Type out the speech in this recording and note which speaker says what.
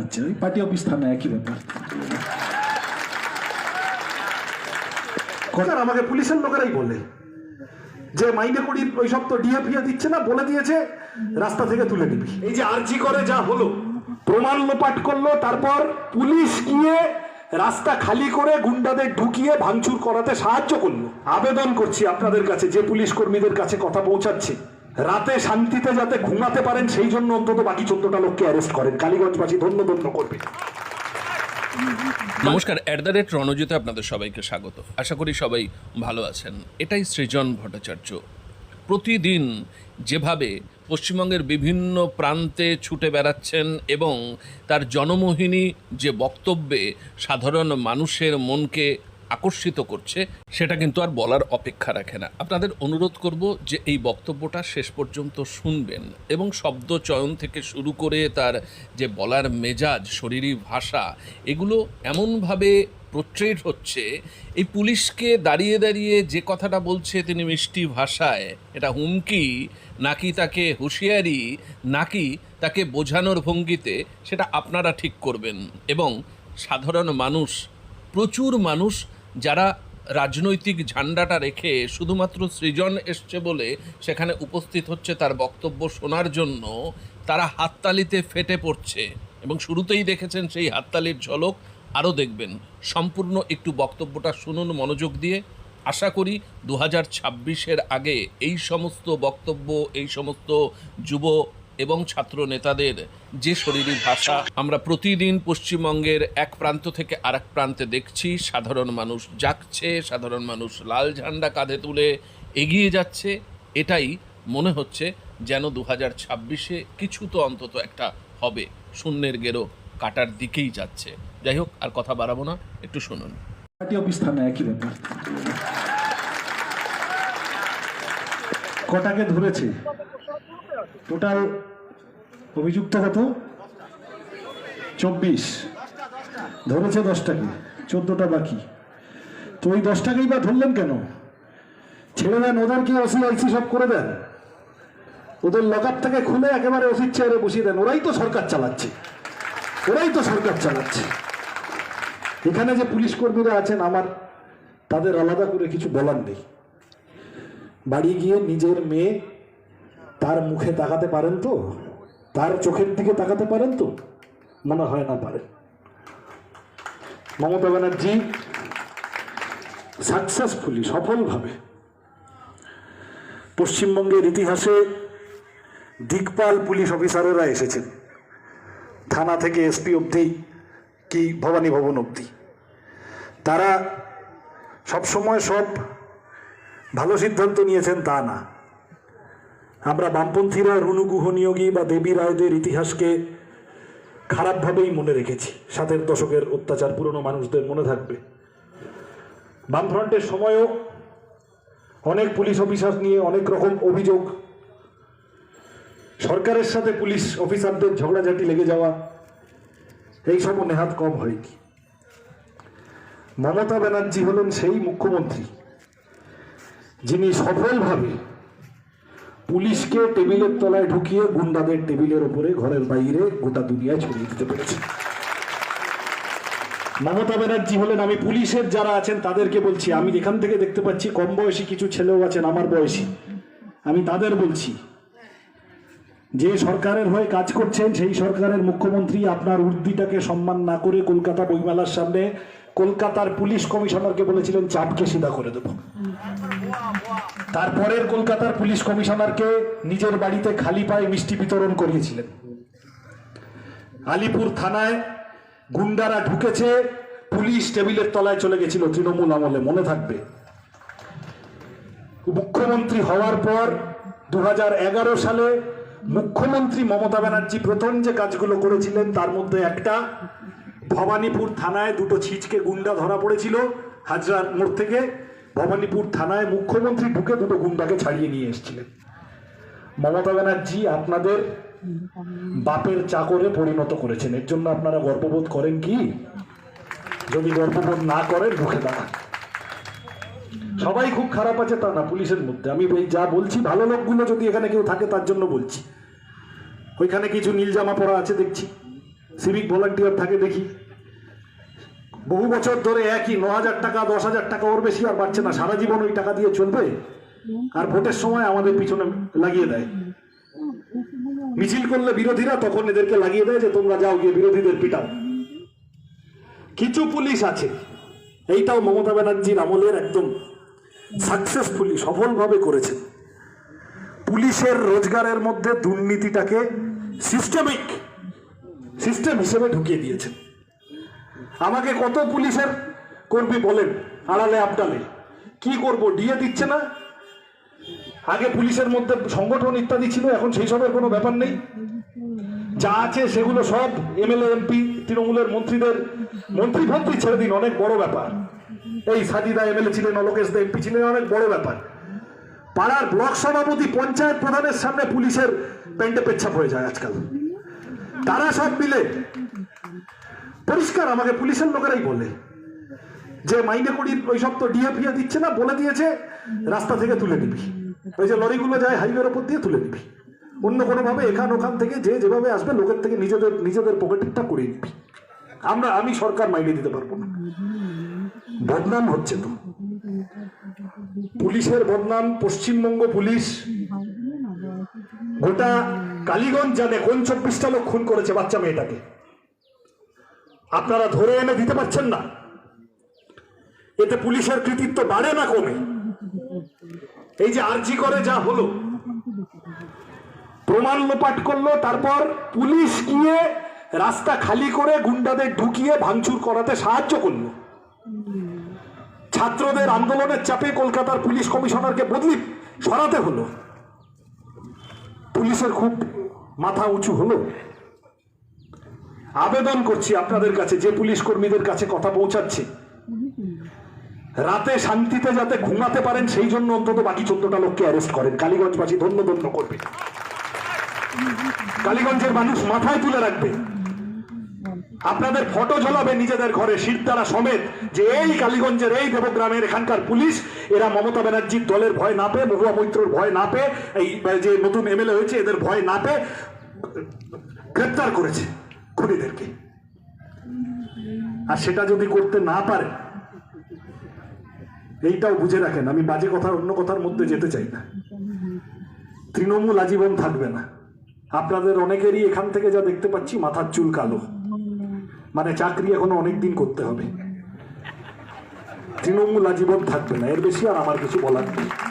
Speaker 1: আচ্ছা ওই party office থানা একই ব্যাপার।
Speaker 2: স্যার আমাকে পুলিশের লোকেরাই বলে। যে মাইনে করি ওই সব তো ডিএ ফিএ দিচ্ছে না বলে দিয়েছে রাস্তা থেকে তুলে নিবি এই যে আরজি করে যা হলো প্রমাণ লোপাট করল তারপর পুলিশ গিয়ে রাস্তা খালি করে গুন্ডাদের ঢুকিয়ে ভাঙচুর করাতে সাহায্য করল। আবেদন করছি আপনাদের কাছে যে পুলিশ কর্মীদের কাছে কথা পৌঁছাচ্ছে। রাতে শান্তিতে যাতে ঘুমাতে পারেন, সেই জন্য অন্তত বাকি চোদ্দটা লোককে অ্যারেস্ট করেন। কালীগঞ্জবাসী ধন্য ধন্য করবে।
Speaker 3: নমস্কার অ্যাট দ্য রেট রণজিতে আপনাদের সবাইকে স্বাগত। আশা করি সবাই ভালো আছেন। এটাই সৃজন ভট্টাচার্য। প্রতিদিন যেভাবে পশ্চিমবঙ্গের বিভিন্ন প্রান্তে ছুটে বেড়াচ্ছেন এবং তার জনমোহিনী যে বক্তব্যে সাধারণ মানুষের মনকে আকর্ষিত করছে, সেটা কিন্তু আর বলার অপেক্ষা রাখে না। আপনাদের অনুরোধ করব যে এই বক্তব্যটা শেষ পর্যন্ত শুনবেন এবং শব্দ চয়ন থেকে শুরু করে তার যে বলার মেজাজ, শরীরী ভাষা, এগুলো এমনভাবে পোট্রেট হচ্ছে, এই পুলিশকে দাঁড়িয়ে দাঁড়িয়ে যে কথাটা বলছে তিনি মিষ্টি ভাষায়, এটা হুমকি, নাকি তাকে হুঁশিয়ারি, নাকি তাকে বোঝানোর ভঙ্গিতে, সেটা আপনারা ঠিক করবেন। এবং সাধারণ মানুষ, প্রচুর মানুষ যারা রাজনৈতিক ঝান্ডাটা রেখে শুধুমাত্র সৃজন এসছে বলে সেখানে উপস্থিত হচ্ছে তার বক্তব্য শোনার জন্য, তারা হাততালিতে ফেটে পড়ছে এবং শুরুতেই দেখেছেন সেই হাততালির ঝলক। আরও দেখবেন, সম্পূর্ণ একটু বক্তব্যটা শুনুন মনোযোগ দিয়ে। আশা করি দু হাজার আগে এই সমস্ত বক্তব্য, এই সমস্ত যুব এবং ছাত্র নেতাদের যে শরীরী ভাষা আমরা প্রতিদিন পশ্চিমবঙ্গের এক প্রান্ত থেকে আরেক প্রান্তে দেখছি, সাধারণ মানুষ জাগছে, সাধারণ মানুষ লাল ঝান্ডা কাঁধে তুলে এগিয়ে যাচ্ছে, এটাই মনে হচ্ছে যেন দু হাজার ছাব্বিশে কিছু তো অন্তত একটা হবে, শূন্যের গেরো কাটার দিকেই যাচ্ছে। যাই হোক, আর কথা বাড়াবো না, একটু শুনুন।
Speaker 1: পার্টি অফিস থানা একই ব্যাপার। কটাকে ধরেছে? টোটাল অভিযুক্ত কত? চব্বিশ। ধরেছে দশটাকে, চোদ্দটা বাকি। তো ওই দশটাকেই বা ধরলেন কেন? ছেড়ে দেন ওদেরকে ওসি আইসি সব করে দেন? ওদের লকার থেকে খুলে একেবারে ওসির চেয়ারে বসিয়ে দেন। ওরাই তো সরকার চালাচ্ছে। ওরাই তো সরকার চালাচ্ছে। এখানে যে পুলিশ কর্মীরা আছেন, আমার তাদের আলাদা করে কিছু বলার নেই। বাড়ি গিয়ে নিজের মেয়ে তার মুখে তাকাতে পারেন তো? তার চোখের দিকে তাকাতে পারেন তো? মনে হয় না পারেন মমতা ব্যানার্জি সাকসেসফুলি সফলভাবে পশ্চিমবঙ্গের ইতিহাসে দিকপাল পুলিশ অফিসারেরা এসেছেন। থানা থেকে এসপি অবধি কি ভবানী ভবন অবধি। তারা সবসময় সব ভালো সিদ্ধান্ত নিয়েছেন তা না। আমরা বামপন্থীরা রুনুগুহ নিয়োগী বা দেবী রায়দের ইতিহাসকে খারাপভাবেই মনে রেখেছি। সাতের দশকের অত্যাচার পুরনো মানুষদের মনে থাকবে। বামফ্রন্টের সময়ও অনেক পুলিশ অফিসার নিয়ে অনেক রকম অভিযোগ। সরকারের সাথে পুলিশ অফিসারদের ঝগড়াঝাটি লেগে যাওয়া এই সব নেহাত কম হয়নি মমতা ব্যানার্জি হলেন সেই মুখ্যমন্ত্রী। যিনি সফলভাবে পুলিশকে টেবিলের তলায় ঢুকিয়ে গুন্ডাদের টেবিলের ওপরে ঘরের বাইরে গোটা দুনিয়ায় ছড়িয়ে দিতে পেরেছে। মমতা ব্যানার্জি হলেন আমি পুলিশের যারা আছেন তাদেরকে বলছি, আমি এখান থেকে দেখতে পাচ্ছি কম বয়সী কিছু ছেলেও আছেন, আমার বয়সী। আমি তাদের বলছি, যে সরকারের হয়ে কাজ করছেন, সেই সরকারের মুখ্যমন্ত্রী আপনার উর্দিটাকে সম্মান না করে কলকাতা বইমেলার সামনে কলকাতার পুলিশ কমিশনারকে বলেছিলেন, চাপকে সিধা করে দেব। তারপরের কলকাতার পুলিশ কমিশনারকে নিজের বাড়িতে খালি পায়ে মিষ্টি বিতরণ করিয়েছিলেন। আলিপুর থানায় গুন্ডারা ঢুকেছে, পুলিশ টেবিলের তলায় চলে গেছিল, তৃণমূল আমলে, মনে থাকবে। মুখ্যমন্ত্রী হওয়ার পর দু হাজার এগারো সালে মুখ্যমন্ত্রী মমতা ব্যানার্জি প্রথম যে কাজগুলো করেছিলেন, তার মধ্যে একটা ভবানীপুর থানায় দুটো ছিচকে গুন্ডা ধরা পড়েছিল হাজরার মোড় থেকে। ভবানীপুর থানায় মুখ্যমন্ত্রী ঢুকে দুটো গুন্ডাকে ছাড়িয়ে নিয়ে এসেছিলেন। মমতা ব্যানার্জি আপনাদের বাপের চাকরে পরিণত করেছেন। এর জন্য আপনারা গর্ববোধ করেন কি? যদি গর্ববোধ না করেন, ঢুকে দাঁড়ান। সবাই খুব খারাপ আছে তা না, পুলিশের মধ্যে। আমি এই যা বলছি, ভালো লোকগুলো যদি এখানে কেউ থাকে, তার জন্য বলছি। ওইখানে কিছু নীল জামা পরা আছে, দেখছি। সিভিক ভলান্টিয়ার থাকে দেখি। বহু বছর ধরে একই, ন হাজার টাকা, দশ হাজার টাকা ওর বেশি আর বাড়ছে না। সারা জীবন ওই টাকা দিয়ে চলবে আর ভোটের সময় আমাদের পিছনে লাগিয়ে দেয়। মিছিল করলে বিরোধীরা তখন এদেরকে লাগিয়ে দেয় যে তোমরা যাও গিয়ে বিরোধীদের পিটাও। কিছু পুলিশ আছে, এইটাও মমতা ব্যানার্জির আমলের একদম সাকসেসফুলি সফলভাবে করেছেন পুলিশের রোজগারের মধ্যে দুর্নীতিটাকে সিস্টেমিক সিস্টেম হিসেবে ঢুকিয়ে দিয়েছেন। আমাকে কত পুলিশের কর্মী বলেন, আড়ালে আবডালে, কি করব, ডিএ দিচ্ছে না? আগে পুলিশের মধ্যে সংগঠন ইত্যাদি ছিল, এখন সেই সবের কোনো ব্যাপার নেই। যা আছে সেগুলো সব এমএলএ, এমপি, তৃণমূলের মন্ত্রীদের মন্ত্রী ফন্ত্রী ছেড়ে দিন, অনেক বড় ব্যাপার। এই সাদিদা এমএলএ ছিলেন, অলোকেশ দা এমপি ছিলেন, অনেক বড় ব্যাপার। পাড়ার ব্লক সভাপতি, পঞ্চায়েত প্রধানের সামনে পুলিশের প্যান্টে পেচ্ছাপ হয়ে যায় আজকাল। তারা সব মিলে। পরিষ্কার, আমাকে পুলিশের লোকেরাই বলে। যে মাইনে করি ওই সব তো ডিএ ফিএ দিচ্ছে না, বলে দিয়েছে, রাস্তা থেকে তুলে নিবি। ওই যে লরিগুলো যায় হাইওয়ের ওপর দিয়ে তুলে নিবি। অন্য কোনোভাবে এখান ওখান থেকে যে যেভাবে আসবে, লোকের থেকে নিজেদের নিজেদের পকেটটা করে নিবি। আমরা, আমি সরকার মাইনে দিতে পারব না। বদনাম হচ্ছে তো। পুলিশের বদনাম, পশ্চিমবঙ্গ পুলিশ গোটা কালীগঞ্জ জানে কোন চব্বিশটা লোক খুন করেছে বাচ্চা মেয়েটাকে। আপনারা ধরে এনে দিতে পারছেন না। এতে পুলিশের কৃতিত্ব বাড়ে না কমে। এই যে আরজি করে যা হলো, প্রমাণ লোপাট করল, তারপর পুলিশ গিয়ে রাস্তা খালি করে গুন্ডাদের ঢুকিয়ে ভাঙচুর করাতে সাহায্য করল। ছাত্রদের আন্দোলনের চাপে কলকাতার পুলিশ কমিশনারকে বদলি সরাতে হলো। পুলিশের খুব মাথা উঁচু হলো। আবেদন করছি আপনাদের কাছে, যে পুলিশ কর্মীদের কাছে কথা পৌঁছাচ্ছি। রাতে শান্তিতে যাতে ঘুমাতে পারেন, সেই জন্য অন্তত বাকি চোদ্দটা লোককে অ্যারেস্ট করেন। কালীগঞ্জবাসী ধন্য ধন্য করবে। কালীগঞ্জের মানুষ মাথায় তুলে রাখবে। আপনাদের ফটো ঝোলাবে নিজেদের ঘরে শিরদারা সমেত, যে এই কালীগঞ্জের, এই দেবগ্রামের এখানকার পুলিশ এরা মমতা ব্যানার্জির দলের ভয় না পেয়ে, মহুয়া মৈত্রর ভয় না পেয়ে, এই যে নতুন এমএলএ হয়েছে, এদের ভয় না পেয়ে গ্রেপ্তার করেছে খুনিদেরকে। আর সেটা যদি করতে না পারে, এইটাও বুঝে রাখেন, আমি বাজে কথা অন্য কথার মধ্যে যেতে চাই না। তৃণমূল আজীবন থাকবে না। আপনাদের অনেকেরই এখান থেকে যা দেখতে পাচ্ছি, মাথার চুল কালো। মানে চাকরি এখনও অনেক দিন করতে হবে। তৃণমূল আজীবন থাকবে না। এর বেশি আর আমার কিছু বলার নেই।